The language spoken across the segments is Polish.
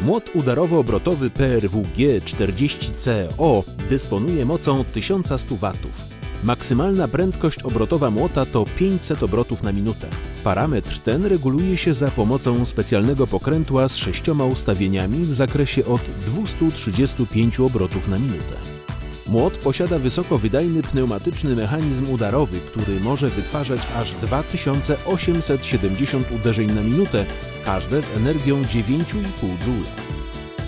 Młot udarowo-obrotowy PRWG 40CO dysponuje mocą 1100 W. Maksymalna prędkość obrotowa młota to 500 obrotów na minutę. Parametr ten reguluje się za pomocą specjalnego pokrętła z sześcioma ustawieniami w zakresie od 235 obrotów na minutę. Młot posiada wysokowydajny pneumatyczny mechanizm udarowy, który może wytwarzać aż 2870 uderzeń na minutę, każde z energią 9,5 Joule.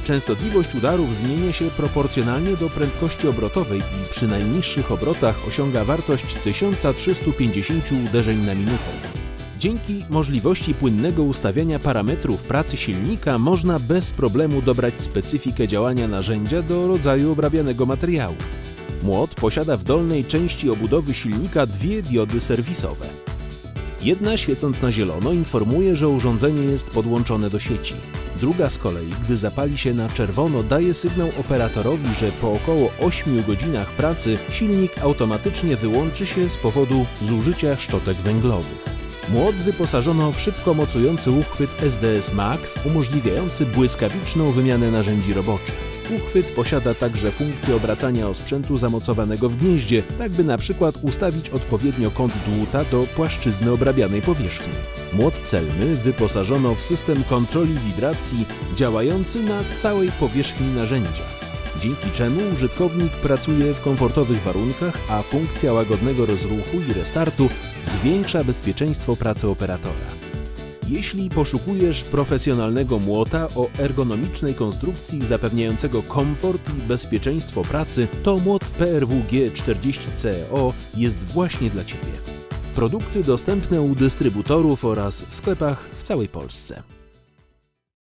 Częstotliwość udarów zmienia się proporcjonalnie do prędkości obrotowej i przy najniższych obrotach osiąga wartość 1350 uderzeń na minutę. Dzięki możliwości płynnego ustawiania parametrów pracy silnika można bez problemu dobrać specyfikę działania narzędzia do rodzaju obrabianego materiału. Młot posiada w dolnej części obudowy silnika dwie diody serwisowe. Jedna świecąc na zielono informuje, że urządzenie jest podłączone do sieci. Druga z kolei, gdy zapali się na czerwono, daje sygnał operatorowi, że po około 8 godzinach pracy silnik automatycznie wyłączy się z powodu zużycia szczotek węglowych. Młot wyposażono w szybko mocujący uchwyt SDS Max umożliwiający błyskawiczną wymianę narzędzi roboczych. Uchwyt posiada także funkcję obracania osprzętu zamocowanego w gnieździe, tak by na przykład ustawić odpowiednio kąt dłuta do płaszczyzny obrabianej powierzchni. Młot celny wyposażono w system kontroli wibracji działający na całej powierzchni narzędzia dzięki czemu użytkownik pracuje w komfortowych warunkach, a funkcja łagodnego rozruchu i restartu zwiększa bezpieczeństwo pracy operatora. Jeśli poszukujesz profesjonalnego młota o ergonomicznej konstrukcji zapewniającego komfort i bezpieczeństwo pracy, to młot PRWG 40CO jest właśnie dla Ciebie. Produkty dostępne u dystrybutorów oraz w sklepach w całej Polsce.